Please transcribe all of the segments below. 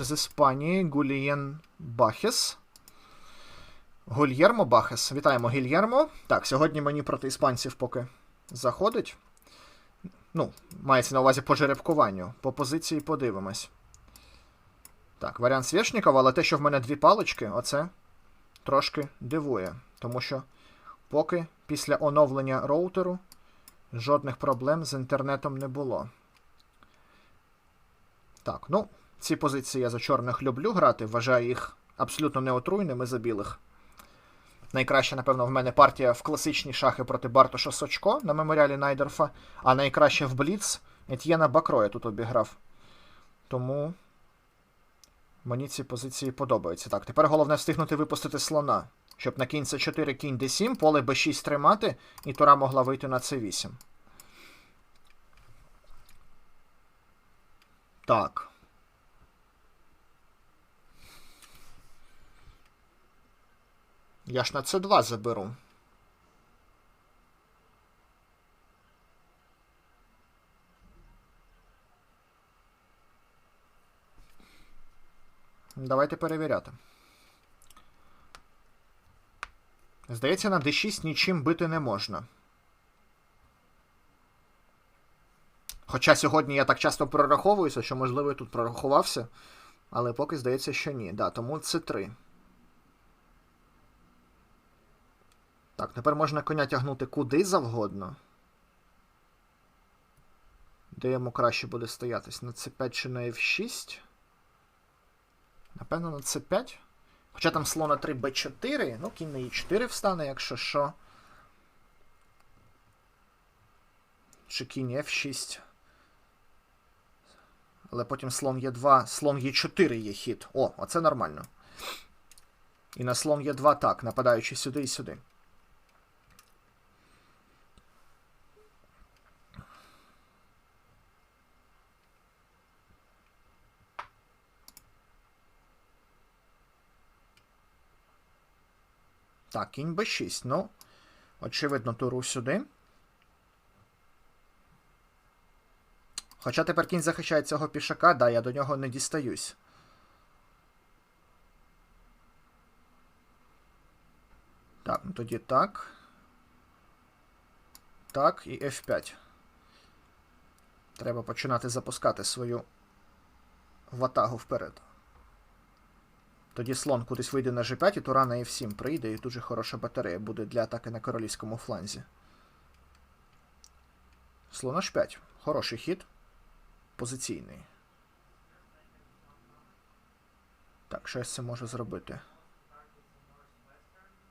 з Іспанії Гулієн Бахес. Гульєрмо Бахес. Вітаємо Гільєрмо. Так, сьогодні мені проти іспанців поки заходить. Ну, мається на увазі по жеребкуванню. По позиції подивимось. Так, варіант Свєшнікова, але те, що в мене дві палички, оце трошки дивує. Тому що поки після оновлення роутеру жодних проблем з інтернетом не було. Так, ну, ці позиції я за чорних люблю грати, вважаю їх абсолютно неотруйними за білих. Найкраща, напевно, в мене партія в класичні шахи проти Бартоша Сочко на меморіалі Найдерфа, а найкраще в Бліц Етьєна Бакро я тут обіграв. Тому мені ці позиції подобаються. Так, тепер головне встигнути випустити слона, щоб на кінь С4, кінь Д7, поле Б6 тримати, і Тура могла вийти на С8. Так. Я ж на С2 заберу. Давайте перевіряти. Здається, на D6 нічим бити не можна. Хоча сьогодні я так часто прораховуюся, що, можливо, я тут прорахувався. Але поки здається, що ні. Да, тому це 3. Так, тепер можна коня тягнути куди завгодно. Де йому краще буде стоятись? На c5 чи на f6? Напевно, на c5. Хоча там слона 3 b4, ну, кінь на e4 встане, якщо що. Чи кінь f6. Але потім слон Е2, слон Е4 є хід. О, оце нормально. І на слон Е2 так, нападаючи сюди і сюди. Так, кінь b6. Ну, очевидно, туру сюди. Хоча тепер кінь захищає цього пішака, да, я до нього не дістаюсь. Так, ну тоді так. Так, і F5. Треба починати запускати свою ватагу вперед. Тоді слон кудись вийде на G5, і тура на F7 прийде, і дуже хороша батарея буде для атаки на королівському фланзі. Слон H5. Хороший хід. Позиційний. Так, що я з цим можу зробити?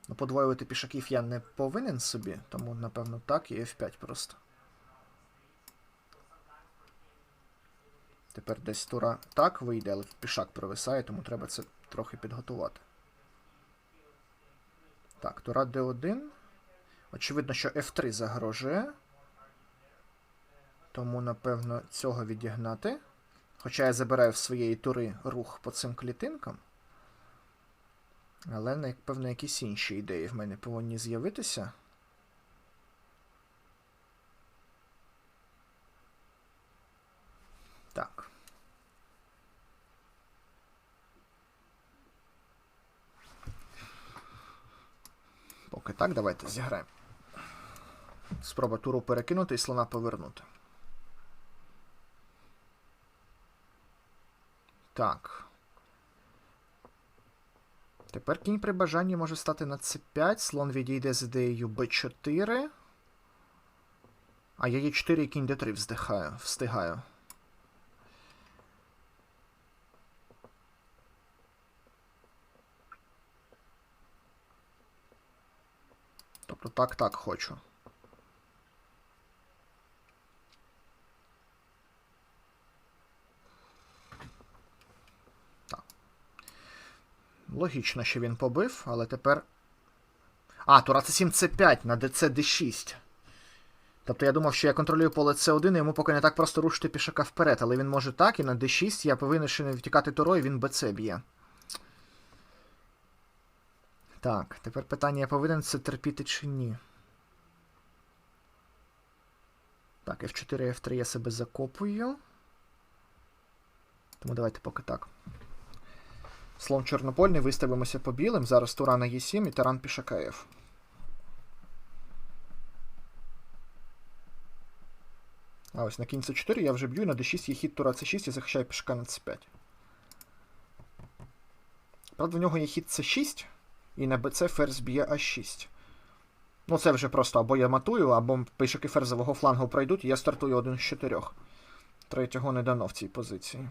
Ну, подвоювати пішаків я не повинен собі, тому, напевно, так, і F5 просто. Тепер десь тура так вийде, але пішак провисає, тому треба це трохи підготувати. Так, тура D1. Очевидно, що F3 загрожує. Тому, напевно, цього відігнати. Хоча я забираю в своєї тури рух по цим клітинкам. Але, напевно, якісь інші ідеї в мене повинні з'явитися. Так. Поки так, давайте зіграємо. Спроба туру перекинути і слона повернути. Так. Тепер кінь при бажанні може стати на c5, слон відійде з ідеєю b4. А я e4 і кінь d3 вздихаю, встигаю. Тобто так, так хочу. Логічно, що він побив, але тепер. А, тура це 7 c 5 на ДЦ D6. Тобто я думав, що я контролюю поле С1, і йому поки не так просто рушити пішака вперед, але він може так, і на D6 я повинен ще не втікати турою, він БЦ б'є. Так, тепер питання, я повинен це терпіти чи ні. Так, F4, F3 я себе закопую. Тому давайте поки так. Слон чорнопольний, виставимося по білим. Зараз тура на Е7 і тиран пішака F. А ось на кінь С4 я вже б'ю, на d6 є хід тура С6 і захищаю пішака на С5. Правда, в нього є хід С6, і на БЦ ферзь б'є А6. Ну, це вже просто або я матую, або пішаки ферзового флангу пройдуть, і я стартую один з чотирьох. Третього не дано в цій позиції.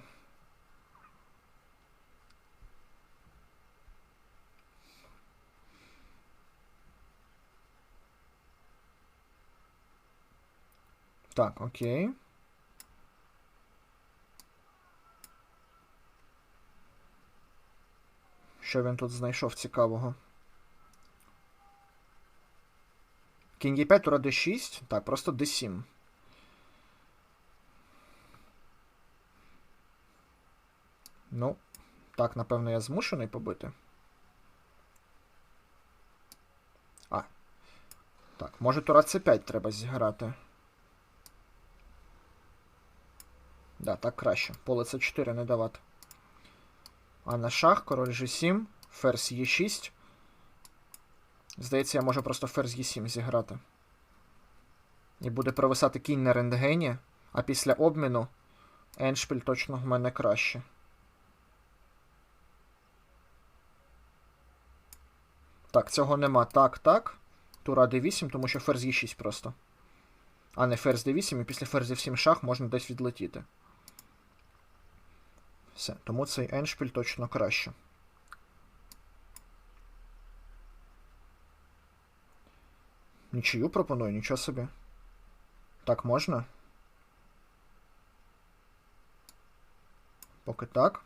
Так, окей. Що він тут знайшов цікавого? Кінь Е5, тура D6. Так, просто D7. Ну, так, напевно, я змушений побити. А. Так, може тура С5 треба зіграти. Да, так краще. Поле С4 не давати. А на шах, король G7, ферзь Е6. Здається, я можу просто ферзь Е7 зіграти. І буде провисати кінь на рентгені, а після обміну еншпіль точно в мене краще. Так, цього нема. Так, так. Тура d8, тому що ферзь Е6 просто. А не ферзь d8, і після ферзь F7 шах можна десь відлетіти. Все, тому цей еншпіль точно краще. Нічию пропоную, нічого собі. Так можна? Поки так.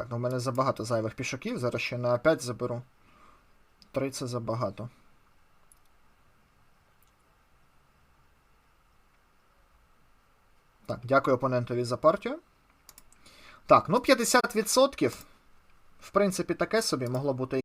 Так, ну в мене забагато зайвих пішаків. Зараз ще на 5 заберу. 3 це забагато. Так, дякую опонентові за партію. Так, ну 50%. В принципі, таке собі могло бути